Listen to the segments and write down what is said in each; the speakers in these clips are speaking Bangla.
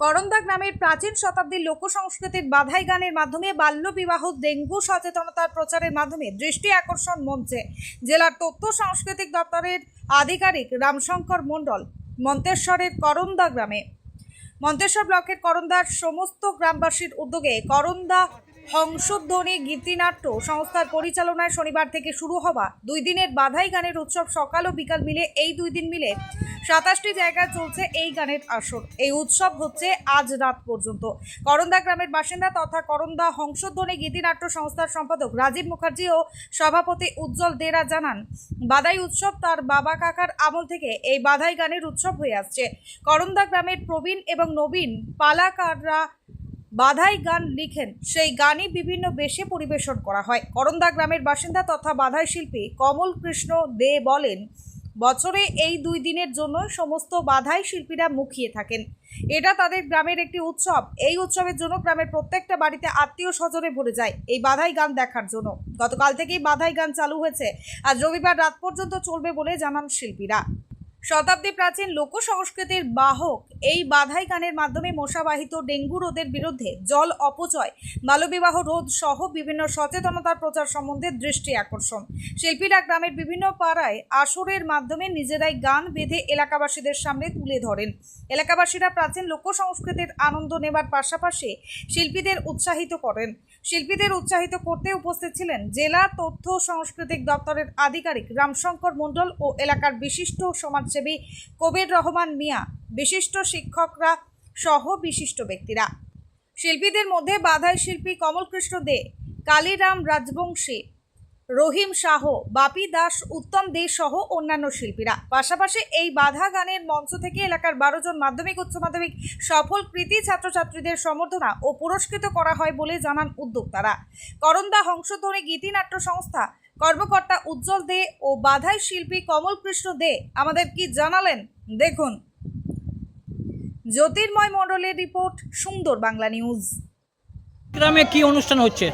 করন্দা গ্রামের প্রাচীন শতাব্দীর লোক সংস্কৃতির বাধাই গানের মাধ্যমে বাল্যবিবাহ, ডেঙ্গু সচেতনতার প্রচারের মাধ্যমে দৃষ্টি আকর্ষণ মঞ্চে জেলার তথ্য সাংস্কৃতিক দপ্তরের আধিকারিক রামশঙ্কর মণ্ডল মন্তেশ্বরের করন্দা গ্রামে। মন্তেশ্বর ব্লকের করন্দার সমস্ত গ্রামবাসীর উদ্যোগে করন্দা হংসধ্বনি, গীতিনাট্য সংস্থার পরিচালনায় শনিবার থেকে শুরু হওয়া দুই দিনের বাধাই গানের উৎসব সকাল ও বিকাল মিলে এই দুই দিন মিলে সাতাশটি জায়গায় চলছে এই গানের আসর। এই উৎসব হচ্ছে আজ রাত পর্যন্ত। করন্দা গ্রামের বাসিন্দা তথা করন্দা হংসধ্বনি, গীতিনাট্য সংস্থার সম্পাদক রাজীব মুখার্জি ও সভাপতি উজ্জ্বল দেরা জানান বাদাই উৎসব তার বাবা কাকার আমল থেকে এই বাধাই গানের উৎসব হয়ে আসছে। করন্দা গ্রামের প্রবীণ এবং নবীন পালাকাররা বাধাই গান লিখেন। সেই গানই বিভিন্ন বেশে পরিবেশন করা হয়। করন্দা গ্রামের বাসিন্দা তথা বাধাই শিল্পী কমল কৃষ্ণ দে বলেন, বছরে এই দুই দিনের জন্য সমস্ত বাধাই শিল্পীরা মুখিয়ে থাকেন। এটা তাদের গ্রামের একটি উৎসব। এই উৎসবের জন্য গ্রামের প্রত্যেকটা বাড়িতে আত্মীয় স্বজনে ভরে যায় এই বাধাই গান দেখার জন্য। গতকাল থেকেই বাধাই গান চালু হয়েছে। আজ রবিবার রাত পর্যন্ত চলবে বলে জানান শিল্পীরা। শতাব্দী প্রাচীন লোক সংস্কৃতির বাহক। এই বাধাই গানের মাধ্যমে মশাবাহিত ডেঙ্গু রোধের বিরুদ্ধে জল অপচয়, বাল্যবিবাহ রোধ সহ বিভিন্ন সচেতনতার প্রচার সম্বন্ধে দৃষ্টি আকর্ষণ। শিল্পীরা গ্রামের বিভিন্ন পাড়ায় আসরের মাধ্যমে নিজেরাই গান বেঁধে এলাকাবাসীদের সামনে তুলে ধরেন। এলাকাবাসীরা প্রাচীন লোক সংস্কৃতির আনন্দ নেবার পাশাপাশি শিল্পীদের উৎসাহিত করেন। শিল্পীদের উৎসাহিত করতে উপস্থিত ছিলেন জেলা তথ্য সাংস্কৃতিক দপ্তরের আধিকারিক রামশঙ্কর মণ্ডল ও এলাকার বিশিষ্ট সমাজসেবী কবির রহমান মিয়া, বিশিষ্ট শিক্ষকরা সহ বিশিষ্ট ব্যক্তিরা। শিল্পীদের মধ্যে বাধাই শিল্পী কমলকৃষ্ণ দে, কালীরাম রাজবংশী, রহিম শাহ, বাপি দাস, উত্তম দে সহ অন্যান্য শিল্পীরা। পাশাপাশি এই বাধা গানের মঞ্চ থেকে এলাকার বারো জন মাধ্যমিক, উচ্চ মাধ্যমিক সফল কৃতি ছাত্রছাত্রীদের সম্বর্ধনা ও পুরস্কৃত করা হয় বলে জানান উদ্যোক্তারা। করন্দা হংসধ্বনি গীতিনাট্য সংস্থা কর্মকর্তা উজ্জ্বল দে ও বাধাই শিল্পী কমল কৃষ্ণ দে আমাদের কি জানালেন? দেখুন। জ্যোতির্ময় মণ্ডলের রিপোর্ট সুন্দর বাংলা নিউজ। গ্রামে কি অনুষ্ঠান হচ্ছে?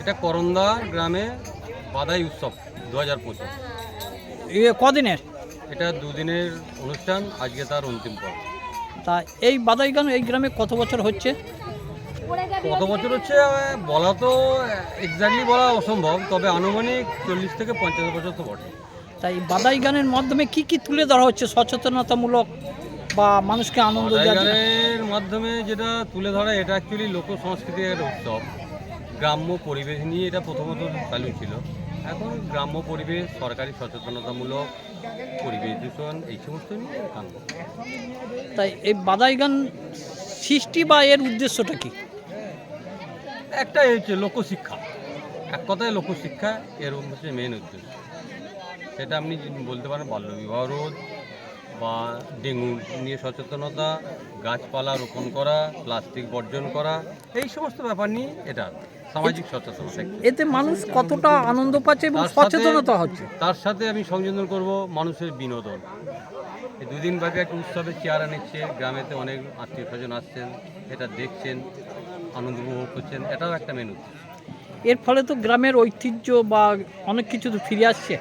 এটা করন্দা গ্রামে বাধাই উৎসব দু হাজার পঁচিশ কদিনের? এটা দুদিনের অনুষ্ঠান আজকে তার অন্তিম পর্ব। তা এই বাদাই গান এই গ্রামে কত বছর হচ্ছে? কত বছর হচ্ছে বলা তো এক্স্যাক্টলি বলা অসম্ভব তবে আনুমানিক চল্লিশ থেকে পঞ্চাশ বছর তো বটে। তাই বাদাই গানের মাধ্যমে কি কি তুলে ধরা হচ্ছে সচেতনতামূলক বা মানুষকে আনন্দ? গানের মাধ্যমে যেটা তুলে ধরা এটা অ্যাকচুয়ালি লোক সংস্কৃতির একটা উৎসব। গ্রাম্য পরিবেশ নিয়ে এটা প্রথমত চালু ছিল। এখন গ্রাম্য পরিবেশ সরকারি সচেতনতামূলক পরিবেশ দূষণ এই সমস্ত নিয়ে তাই এই বাদাই গান সৃষ্টি বা এর উদ্দেশ্যটা কি? একটাই হচ্ছে লোকশিক্ষা। এক কথায় লোকশিক্ষা এর হচ্ছে মেন উদ্দেশ্য। সেটা আপনি বলতে পারেন বাল্যবিবাহ রোধ বা ডেঙ্গু নিয়ে সচেতনতা গাছপালা রোপণ করা প্লাস্টিক বর্জন করা এই সমস্ত ব্যাপার নিয়ে এটা সামাজিক সচেতনতা। এতে মানুষ কতটা আনন্দ পাচ্ছে এবং সচেতনতা হচ্ছে? তার সাথে আমি সংযোজন করব মানুষের বিনোদন। এই দুদিন ব্যাপী একটা উৎসবের চেয়ারা নিচ্ছে গ্রামেতে অনেক আত্মীয় স্বজন আসছেন এটা দেখছেন। আনন্দ উপভোগ করছেন এটাও একটা মেনু এর ফলে তো গ্রামের ঐতিহ্য বা অনেক কিছু তো ফিরে আসছে।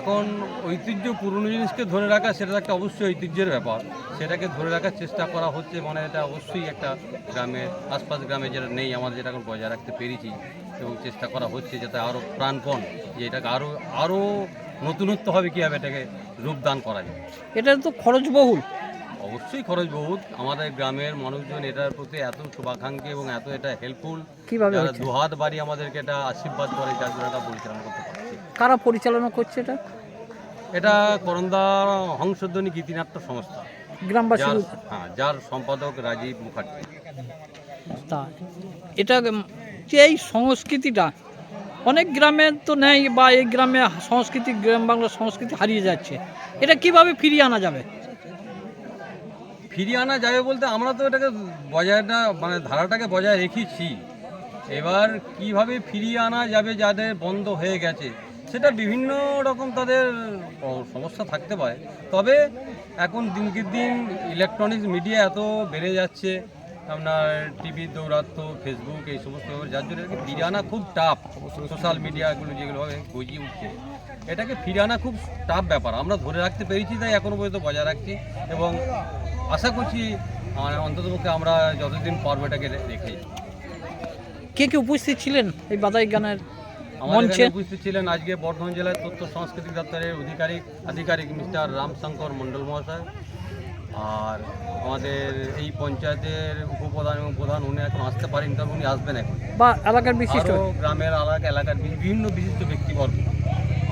এখন ঐতিহ্য পুরনো জিনিসকে ধরে রাখা সেটা একটা অবশ্যই ঐতিহ্যের ব্যাপার। সেটাকে ধরে রাখার চেষ্টা করা হচ্ছে মানে এটা অবশ্যই একটা গ্রামের আশপাশ গ্রামে যেটা নেই আমাদের যেটা এখন বজায় রাখতে পেরেছি এবং চেষ্টা করা হচ্ছে যাতে আরও প্রাণপণ যে এটাকে আরও আরও নতুনত্ব হবে কীভাবে এটাকে রূপদান করা যায়। এটা তো খরচবহুল। অবশ্যই খরচ বহুত। আমাদের গ্রামের মানুষজন এটার প্রতি এত শুভাকাঙ্ক্ষী এবং এত এটা হেল্পফুল কীভাবে যারা দুহাত বাড়ি আমাদেরকে এটা আশীর্বাদ করে যার জন্য এটা পরিচালনা করতে পারছি। কারা পরিচালনা করছে এটা? এটা করন্দা হংসধ্বনি গীতিনাট্য সংস্থা। গ্রামবাসী হ্যাঁ যার সম্পাদক রাজীব মুখার্জি। তা এটা যে এই সংস্কৃতিটা অনেক গ্রামে তো নেই বা এই গ্রামে সংস্কৃতি গ্রাম বাংলার সংস্কৃতি হারিয়ে যাচ্ছে। এটা কীভাবে ফিরিয়ে আনা যাবে? ফিরিয়ে আনা যাবে বলতে আমরা তো এটাকে বজায়টা মানে ধারাটাকে বজায় রেখেছি। এবার কীভাবে ফিরিয়ে আনা যাবে যাদের বন্ধ হয়ে গেছে, সেটা বিভিন্ন রকম তাদের সমস্যা থাকতে পারে। তবে এখন দিনকে দিন ইলেকট্রনিক্স মিডিয়া এত বেড়ে যাচ্ছে, আপনার টিভি দৌরাত্ম ফেসবুক এই সমস্ত যার জন্য এটাকে ফিরিয়ে আনা খুব টাফ সোশ্যাল মিডিয়াগুলো যেগুলো হবে গজিয়ে উঠছে। এটাকে ফিরিয়ে আনা খুব টাফ ব্যাপার। আমরা ধরে রাখতে পেরেছি, তাই এখনও পর্যন্ত বজায় রাখছি। এবং আশা করছি মানে অন্ততপক্ষে আমরা যতদিন পারব এটাকে রেখে যাব। কে কে উপস্থিত ছিলেন এই বাদাই গানের মঞ্চে? উপস্থিত ছিলেন আজকে বর্ধমান জেলার তথ্য সাংস্কৃতিক দপ্তরের অধিকারিক আধিকারিক মিস্টার রামশঙ্কর মণ্ডল মহাশয়। আর আমাদের এই পঞ্চায়েতের উপপ্রধান এবং প্রধান উনি এখন আসতে পারেন তবে উনি আসবেন এখন। বা এলাকার বিশিষ্ট? গ্রামের এলাকা এলাকার বিভিন্ন বিশিষ্ট ব্যক্তিবর্গ।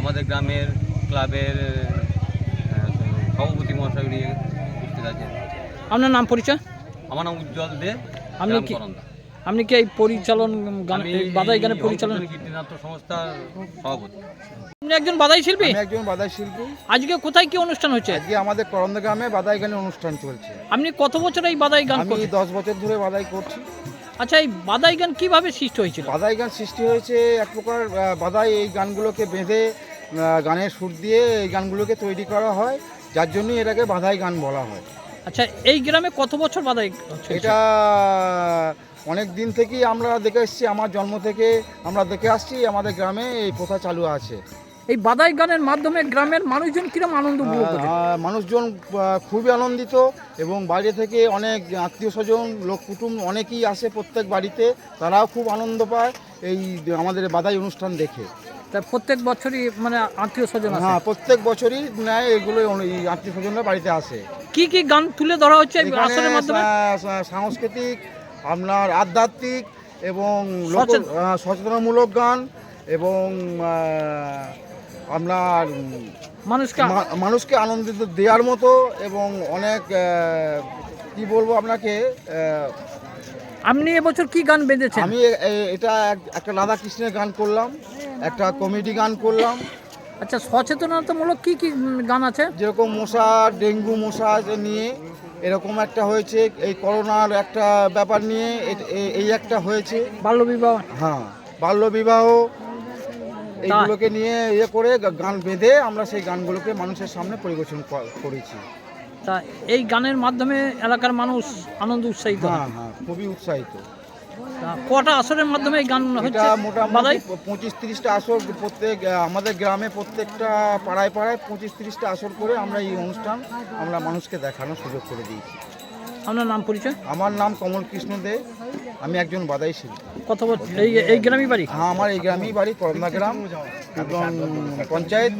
আমাদের গ্রামের ক্লাবের সভাপতি মহাশয় উনি আপনার নাম পরিচয়? আমার নাম উজ্জ্বল দে আপনি কি- আপনি কি এই পরিচালন গান এই বাদাই গানের পরিচালন কীর্তিনাট্য সংস্থার সভাপতি। আপনি একজন বাদাই শিল্পী? আমি একজন বাদাই শিল্পী। আজকে কোথায় কি অনুষ্ঠান হচ্ছে? আজকে আমাদের করন্দ গ্রামে বাদাই গানের অনুষ্ঠান চলছে। আপনি কত বছর এই বাদাই গান আমি দশ বছর ধরে বাদাই করছি। আচ্ছা এই বাদাই গান কীভাবে সৃষ্টি হয়েছিল? বাদাই গান সৃষ্টি হয়েছে এক প্রকার বাদাই এই গানগুলোকে বেঁধে গানের সুর দিয়ে এই গানগুলোকে তৈরি করা হয়। যার জন্যই এটাকে বাধাই গান বলা হয়। আচ্ছা এই গ্রামে কত বছর চলছে? এটা অনেক দিন থেকেই আমরা দেখে এসেছি আমার জন্ম থেকে আমরা দেখে আসছি আমাদের গ্রামে এই প্রথা চালু আছে। এই বাদাই গানের মাধ্যমে গ্রামের মানুষজন কিরম আনন্দ উপভোগ মানুষজন খুবই আনন্দিত এবং বাইরে থেকে অনেক আত্মীয় স্বজন লোক কুটুম অনেকেই আসে প্রত্যেক বাড়িতে তারাও খুব আনন্দ পায় এই আমাদের বাদাই অনুষ্ঠান দেখে। তা প্রত্যেক বছরই মানে আত্মীয় স্বজন হ্যাঁ প্রত্যেক বছরই নেয় এগুলো আত্মীয় স্বজনরা বাড়িতে আসে। কি কি গান তুলে ধরা হচ্ছে আসরের মাধ্যমে? সাংস্কৃতিক আপনার আধ্যাত্মিক এবং সচেতনামূলক গান এবং আপনার মানুষকে মানুষকে আনন্দিত দেওয়ার মতো এবং অনেক কি বলব আপনাকে আপনি এবছর কি গান বেঁধেছেন? আমি এটা একটা রাধা কৃষ্ণের গান করলাম। একটা কমেডি গান করলাম। আচ্ছা সচেতনতামূলক কি কি গান আছে? যেরকম মশা ডেঙ্গু মশা নিয়ে এরকম একটা হয়েছে। এই করোনার একটা ব্যাপার নিয়ে এই একটা হয়েছে। বাল্যবিবাহ? হ্যাঁ বাল্যবিবাহ এইগুলোকে নিয়ে ইয়ে করে গান বেঁধে আমরা সেই গানগুলোকে মানুষের সামনে পরিবেশন করেছি। তা এই গানের মাধ্যমে এলাকার মানুষ আনন্দ উৎসাহিত হয়। হ্যাঁ খুবই উৎসাহিত। কটা আসরের মাধ্যমে এই গান হচ্ছে? মোটামুটি পঁচিশ তিরিশটা আসর প্রত্যেক আমাদের গ্রামে প্রত্যেকটা পাড়ায় পাড়ায় পঁচিশ তিরিশটা আসর করে আমরা এই অনুষ্ঠান আমরা মানুষকে দেখানোর সুযোগ করে দিয়েছি। আপনার নাম পরিচয়? আমার নাম কমল কৃষ্ণ দে। আমি একজন বাদাই শিল্পী। কত বছর এই এই গ্রামই বাড়ি? হ্যাঁ আমার এই গ্রামেই বাড়ি করন্দা গ্রাম এবং পঞ্চায়েত।